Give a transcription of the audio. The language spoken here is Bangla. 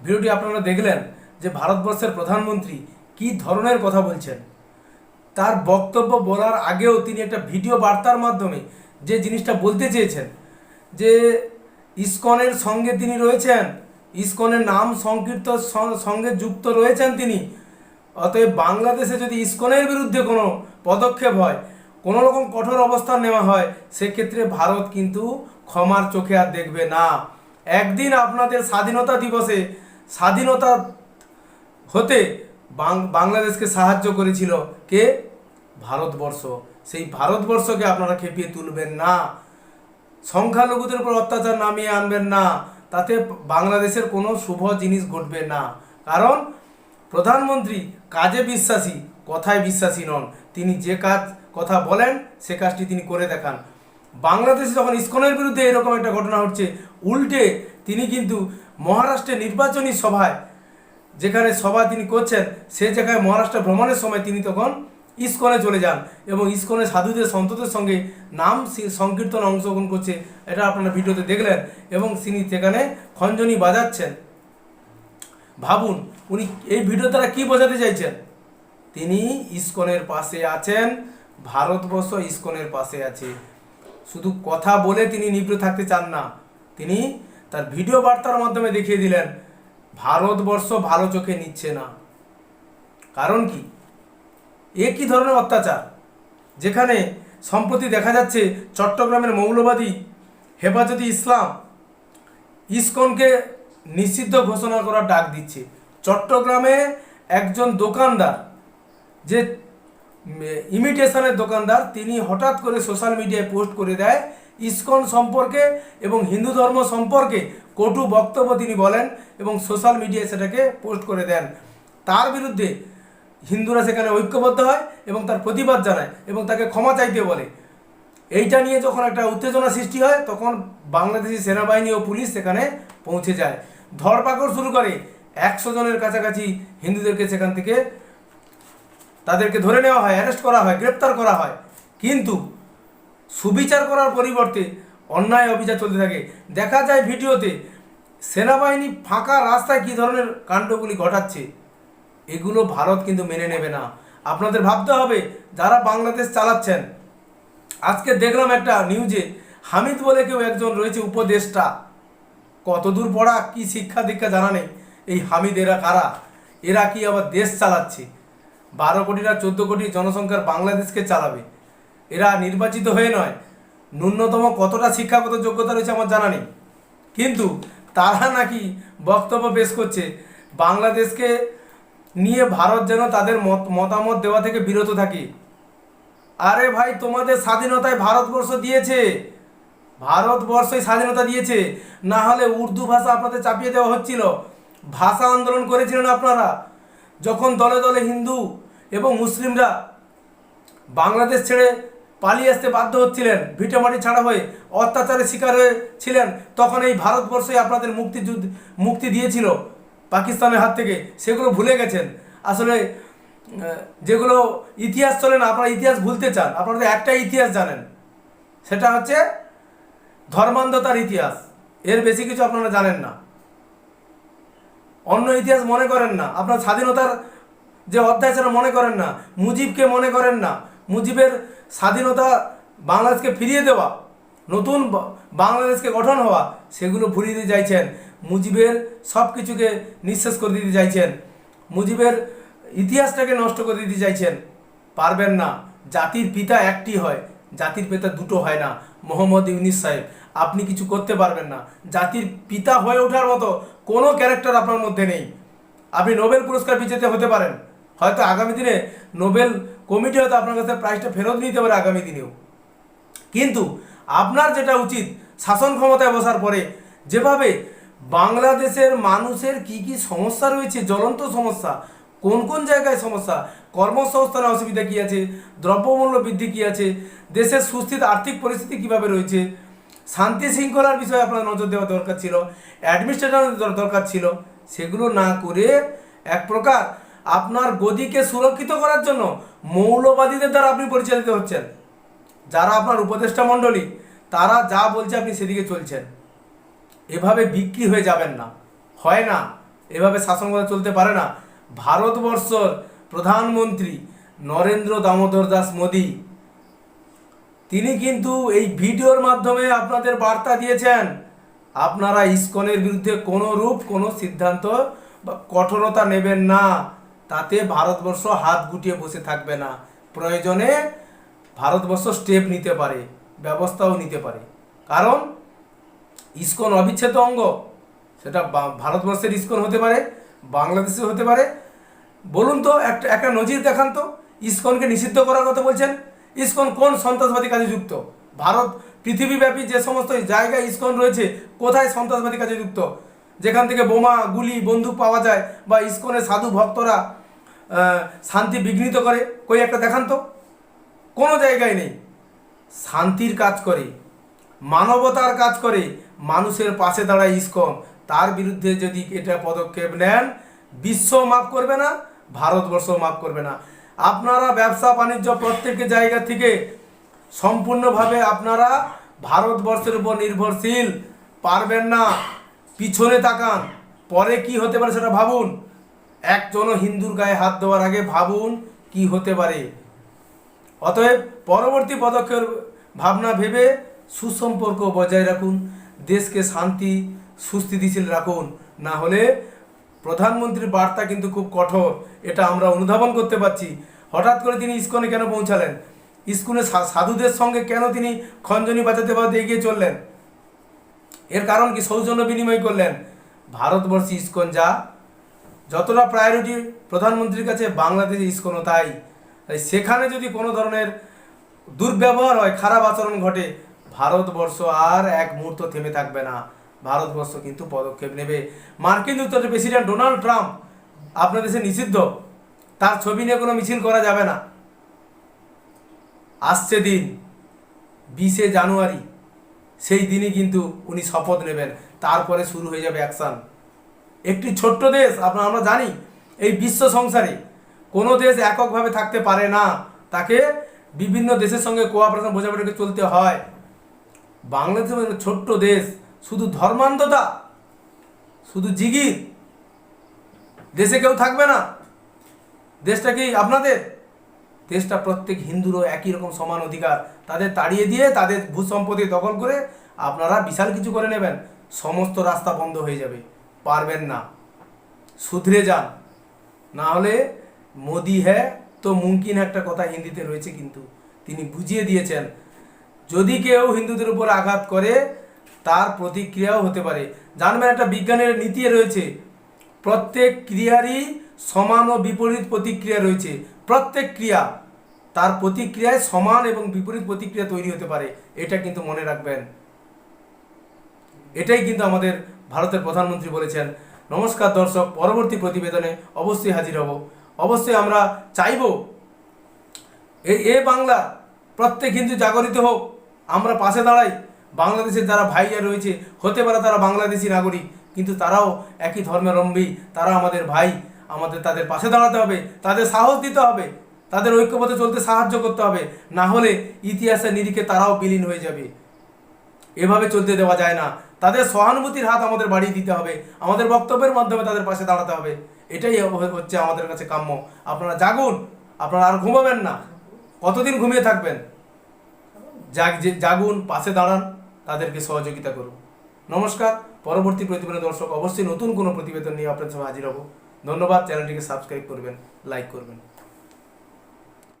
ভিডিওটি আপনারা দেখলেন যে ভারতবর্ষের প্রধানমন্ত্রী কি ধরনের কথা বলছেন। তার বক্তব্য বলার আগেও তিনি একটা ভিডিও বার্তার মাধ্যমে যে জিনিসটা বলতে চেয়েছেন, যে ইসকনের সঙ্গে তিনি রয়েছেন, ইসকনের নাম সংকীর্ত সঙ্গে যুক্ত রয়েছেন তিনি, অতএব বাংলাদেশে যদি ইসকনের বিরুদ্ধে কোনো পদক্ষেপ হয়, কোনো রকম কঠোর অবস্থান নেওয়া হয়, সেক্ষেত্রে ভারত কিন্তু ক্ষমার চোখে আর দেখবে না। একদিন আপনাদের স্বাধীনতা দিবসে স্বাধীনতা হতে বাংলাদেশকে সাহায্য করেছিল কে? ভারতবর্ষ। সেই ভারতবর্ষকে আপনারা খেপিয়ে তুলবেন না। সংখ্যালঘুদের উপর অত্যাচার নামিয়ে আনবেন না। তাতে বাংলাদেশের কোনো শুভ জিনিস ঘটবে না। কারণ প্রধানমন্ত্রী কাজে বিশ্বাসী, কথায় বিশ্বাসী নন। তিনি যে কাজ, কথা বলেন, সে কাজটি তিনি করে দেখান। বাংলাদেশে যখন ইস্কনের বিরুদ্ধে এরকম একটা ঘটনা হচ্ছে, উল্টে তিনি কিন্তু মহারাষ্ট্রের নির্বাচনী সভায়, যেখানে সভা তিনি করছেন, সে জায়গায় মহারাষ্ট্র ভ্রমণের সময় তিনি তখন ইস্কনে চলে যান এবং ইস্কনে সাধুদের সন্তদের সঙ্গে নাম সংকীর্তন অংশগ্রহণ করছে, এটা আপনারা ভিডিওতে দেখলেন এবং তিনি সেখানে খঞ্জনি বাজাচ্ছেন। ভাবুন, উনি এই ভিডিও দ্বারা কি বোঝাতে চাইছেন? তিনি ইস্কনের পাশে আছেন, ভারতবর্ষ ইস্কনের পাশে আছে। শুধু কথা বলে তিনি নিবৃত থাকতে চান না। তিনি তার ভিডিও বার্তার মাধ্যমে দেখিয়ে দিলেন, ভারতবর্ষ ভালো চোখে নিচ্ছে না। কারণ কি? এ ধরনের অত্যাচার? যেখানে সম্প্রতি দেখা যাচ্ছে চট্টগ্রামের মৌলবাদী হেফাজতি ইসলাম ইসকনকে নিষিদ্ধ ঘোষণা করার ডাক দিচ্ছে। চট্টগ্রামে একজন দোকানদার যে ইমিটেশনের দোকানদার, তিনি হঠাৎ করে সোশ্যাল মিডিয়ায় পোস্ট করে দেয়, ইসকন সম্পর্কে এবং হিন্দু ধর্ম সম্পর্কে কটু বক্তব্য তিনি বলেন এবং সোশ্যাল মিডিয়ায় সেটাকে পোস্ট করে দেন। তার বিরুদ্ধে হিন্দুরা সেখানে ঐক্যবদ্ধ হয় এবং তার প্রতিবাদ জানায় এবং তাকে ক্ষমা চাইতে বলে। এইটা নিয়ে যখন একটা উত্তেজনা সৃষ্টি হয়, তখন বাংলাদেশি সেনাবাহিনী ও পুলিশ সেখানে পৌঁছে যায়। ধরপাকড় শুরু করে। একশো জনের কাছাকাছি হিন্দুদেরকে সেখান থেকে তাদেরকে ধরে নেওয়া হয় অ্যারেস্ট করা হয়, গ্রেপ্তার করা হয়। কিন্তু সুবিচার করার পরিবর্তে অন্যায় অবিচার চলতে থাকে। দেখা যায় ভিডিওতে সেনাবাহিনী ফাঁকা রাস্তায় কী ধরনের কাণ্ডগুলি ঘটাচ্ছে, এগুলো ভারত কিন্তু মেনে নেবে না। আপনাদের ভাবতে হবে, যারা বাংলাদেশ চালাচ্ছেন, আজকে দেখলাম একটা নিউজে, হামিদ বলে কেউ একজন রয়েছে উপদেষ্টা। কতদূর পড়া, কি শিক্ষা দীক্ষা জানা নেই, এই হামিদ এরা কারা? এরা কি আবার দেশ চালাচ্ছে? বারো কোটি না চোদ্দ কোটি জনসংখ্যার বাংলাদেশকে চালাবে। এরা নির্বাচিত হয়ে নয়। ন্যূনতম কতটা শিক্ষাগত যোগ্যতা রয়েছে আমার জানা নেই। কিন্তু তারা নাকি বক্তব্য পেশ করছে, বাংলাদেশকে নিয়ে ভারত যেন তাদের মত, মতামত দেওয়া থেকে বিরত থাকে। আরে ভাই, তোমাদের স্বাধীনতায় ভারতবর্ষ দিয়েছে। ভারতবর্ষই স্বাধীনতা দিয়েছে। না হলে উর্দু ভাষা আপনাদের চাপিয়ে দেওয়া হচ্ছিল। ভাষা আন্দোলন করেছিলেন আপনারা। যখন দলে দলে হিন্দু এবং মুসলিমরা বাংলাদেশ ছেড়ে পালিয়ে আসতে বাধ্য হচ্ছিলেন ভিটেমাটি ছাড়া হয়ে অত্যাচারের শিকার হয়েছিলেন তখন এই ভারতবর্ষই আপনাদের মুক্তিযুদ্ধ মুক্তি দিয়েছিল পাকিস্তানের হাত থেকে। সেগুলো ভুলে গেছেন। আসলে যেগুলো ইতিহাস চলে না, আপনারা ইতিহাস ভুলতে চান। আপনারা তো একটাই ইতিহাস জানেন। সেটা হচ্ছে ধর্মান্ধতার ইতিহাস। এর বেশি কিছু আপনারা জানেন না। অন্য ইতিহাস মনে করেন না। আপনার স্বাধীনতার যে অধ্যায় সেটা মনে করেন না, মুজিবকে মনে করেন না, মুজিবের স্বাধীনতা বাংলাদেশকে ফিরিয়ে দেওয়া, নতুন বাংলাদেশকে গঠন হওয়া, সেগুলো ভুলিয়ে দিতে চাইছেন মুজিবের সব কিছুকে নিঃশেষ করে দিতে চাইছেন মুজিবের ইতিহাসটাকে নষ্ট করে দিতে চাইছেন পারবেন না, জাতির পিতা একটি হয়, জাতির পিতা দুটো হয় না। মোহাম্মদ ইউনিস সাহেব, আপনি কিছু করতে পারবেন না। জাতির পিতা হয়ে ওঠার মতো কোনো ক্যারেক্টার আপনার মধ্যে নেই। আপনি নোবেল পুরস্কার বিজেতা হতে পারেন। হয়তো আগামী দিনে নোবেল কমিটি হয়তো আপনার কাছে প্রাইজটা ফেরত নিতে পারে আগামী দিনেও। কিন্তু আপনার যেটা উচিত, শাসন ক্ষমতায় বসার পরে যেভাবে বাংলাদেশের মানুষের কি কি সমস্যা রয়েছে, জ্বলন্ত সমস্যা, কোন কোন জায়গায় সমস্যা কর্মসংস্থানে অসুবিধা কী আছে, দ্রব্যমূল্য বৃদ্ধি কী আছে, দেশের সুস্থিত আর্থিক পরিস্থিতি কীভাবে রয়েছে, শান্তি শৃঙ্খলার বিষয়ে আপনার নজর দেওয়া দরকার ছিল অ্যাডমিনিস্ট্রেশনের দরকার ছিল, সেগুলো না করে এক প্রকার আপনার গদিকে সুরক্ষিত করার জন্য মৌলবাদীদের দ্বারা আপনি পরিচালিত হচ্ছেন। যারা আপনার উপদেষ্টা মণ্ডলী, তারা যা বলছে আপনি সেদিকে চলছেন। এভাবে বিক্রি হয়ে যাবেন না। হয় না, এভাবে শাসন করা চলতে পারে না। ভারতবর্ষর প্রধানমন্ত্রী নরেন্দ্র দামোদর দাস মোদী, তিনি কিন্তু এই ভিডিওর মাধ্যমে আপনাদের বার্তা দিয়েছেন, আপনারা ইস্কনের বিরুদ্ধে কোনো রূপ, কোনো সিদ্ধান্ত বা কঠোরতা নেবেন না। তাতে ভারতবর্ষ হাত গুটিয়ে বসে থাকবে না। প্রয়োজনে ভারতবর্ষ স্টেপ নিতে পারে, ব্যবস্থাও নিতে পারে। কারণ, ইস্কন অবিচ্ছেদ্য অঙ্গ। সেটা ভারতবর্ষের ইস্কন হতে পারে বাংলাদেশে হতে পারে। বলুন তো একটা একটা নজির দেখান তো, ইসকনকে নিষিদ্ধ করার কথা বলছেন। ইস্কন কোন সন্ত্রাসবাদী কাজে যুক্ত? ভারত পৃথিবীব্যাপী যে সমস্ত জায়গায় ইস্কন রয়েছে, কোথায় সন্ত্রাসবাদী কাজে যুক্ত? যেখান থেকে বোমা, গুলি, বন্দুক পাওয়া যায় বা ইস্কনের সাধু ভক্তরা শান্তি বিঘ্নিত করে। কই একটা দেখান তো। কোনো জায়গায় নেই। শান্তির কাজ করে, মানবতার কাজ করে, মানুষের পাশে দাঁড়ায় ইসকন। তার বিরুদ্ধে যদি এটা পদক্ষেপ নেন বিশ্ব মাফ করবে না ভারতবর্ষ মাফ করবে না। আপনারা ব্যবসা, বাণিজ্য প্রত্যেক জায়গা থেকে সম্পূর্ণভাবে আপনারা ভারতবর্ষের উপর নির্ভরশীল। পারবেন না। পিছনে তাকান। পরে কি হতে পারে সেটা ভাবুন। একজনও হিন্দুর গায়ে হাত দেওয়ার আগে ভাবুন কি হতে পারে। অতএব পরবর্তী পদক্ষেপ, ভাবনা ভেবে সুসম্পর্ক বজায় রাখুন। দেশকে শান্তি, সুস্থিতিশীল রাখুন। না হলে প্রধানমন্ত্রীর বার্তা কিন্তু খুব কঠোর। এটা আমরা অনুধাবন করতে পারছি। হঠাৎ করে তিনি ইস্কনে কেন পৌঁছালেন? ইস্কনে সাধুদের সঙ্গে কেন তিনি খঞ্জনি বাজাতে বাজাতে এগিয়ে চললেন? এর কারণ কি? সৌজন্য বিনিময় করলেন। ভারতবর্ষে ইস্কন যা। যতটা প্রায়োরিটি প্রধানমন্ত্রীর কাছে বাংলাদেশে ইস্কনও তাই সেখানে যদি কোনো ধরনের দুর্ব্যবহার হয়, খারাপ আচরণ ঘটে, ভারতবর্ষ আর এক মুহূর্ত থেমে থাকবে না। ভারতবর্ষ কিন্তু পদক্ষেপ নেবে। মার্কিন যুক্তরাষ্ট্রের প্রেসিডেন্ট ডোনাল্ড ট্রাম্প আপনার দেশে নিষিদ্ধ। তার ছবি নিয়ে কোনো মিছিল করা যাবে না। আসছে দিন, বিশে জানুয়ারি। সেই দিনই কিন্তু উনি শপথ নেবেন। তারপরে শুরু হয়ে যাবে অ্যাকশন একটি ছোট্ট দেশ আপনার আমরা জানি, এই বিশ্ব সংসারে কোনো দেশ এককভাবে থাকতে পারে না। তাকে বিভিন্ন দেশের সঙ্গে কোঅপারেশন বোঝাপড়া করে চলতে হয়। বাংলাদেশ ছোট্ট দেশ, শুধু ধর্মান্ধতা, শুধু জিগির, দেশে কেউ থাকবে না। দেশটা কি আপনাদের? দেশটা প্রত্যেক হিন্দুরও একই রকম সমান অধিকার। তাদের তাড়িয়ে দিয়ে তাদের ভূসম্পত্তি দখল করে আপনারা বিশাল কিছু করে নেবেন। সমস্ত রাস্তা বন্ধ হয়ে যাবে। পারবেন না। শুধরে যান। না হলে মোদি হ্যাঁ তো মুমকিন একটা কথা হিন্দিতে রয়েছে কিন্তু। তিনি বুঝিয়ে দিয়েছেন, যদি কেউ হিন্দুদের উপর আঘাত করে, তার প্রতিক্রিয়াও হতে পারে। জানবেন একটা বিজ্ঞানের নীতি রয়েছে, প্রত্যেক ক্রিয়ারই সমান ও বিপরীত প্রতিক্রিয়া রয়েছে। প্রত্যেক ক্রিয়া তার প্রতিক্রিয়ায় সমান এবং বিপরীত প্রতিক্রিয়া তৈরি হতে পারে, এটা কিন্তু মনে রাখবেন। এটাই কিন্তু আমাদের ভারতের প্রধানমন্ত্রী বলেছেন। নমস্কার দর্শক, পরবর্তী প্রতিবেদনে অবশ্যই হাজির হব। অবশ্যই আমরা চাইব এই এ বাংলা প্রত্যেক হিন্দু জাগরিত হোক, আমরা পাশে দাঁড়াই। বাংলাদেশের যারা ভাইরা রয়েছে, হতে পারে তারা বাংলাদেশি নাগরিক, কিন্তু তারাও একই ধর্মেরম্বী তারা আমাদের ভাই। আমাদের তাদের পাশে দাঁড়াতে হবে, তাদের সাহস দিতে হবে, তাদের ঐক্যবদ্ধ চলতে সাহায্য করতে হবে। না হলে ইতিহাসের নিরিখে তারাও বিলীন হয়ে যাবে। এভাবে চলতে দেওয়া যায় না। তাদের সহানুভূতির হাত আমাদের বাড়িয়ে দিতে হবে, আমাদের বক্তব্যের মাধ্যমে তাদের পাশে দাঁড়াতে হবে। এটাই হচ্ছে আমাদের কাছে কাম্য। আপনারা জাগুন, আপনারা আর ঘুমাবেন না। কতদিন ঘুমিয়ে থাকবেন? জাগ জাগুন, পাশে দাঁড়ান, তাদেরকে সহযোগিতা করুন। নমস্কার, পরবর্তী প্রতিবেদন দর্শক অবশ্যই নতুন কোনো প্রতিবেদন নিয়ে আপনার সঙ্গে হাজির হব। ধন্যবাদ চ্যানেলটিকে সাবস্ক্রাইব করবেন লাইক করবেন।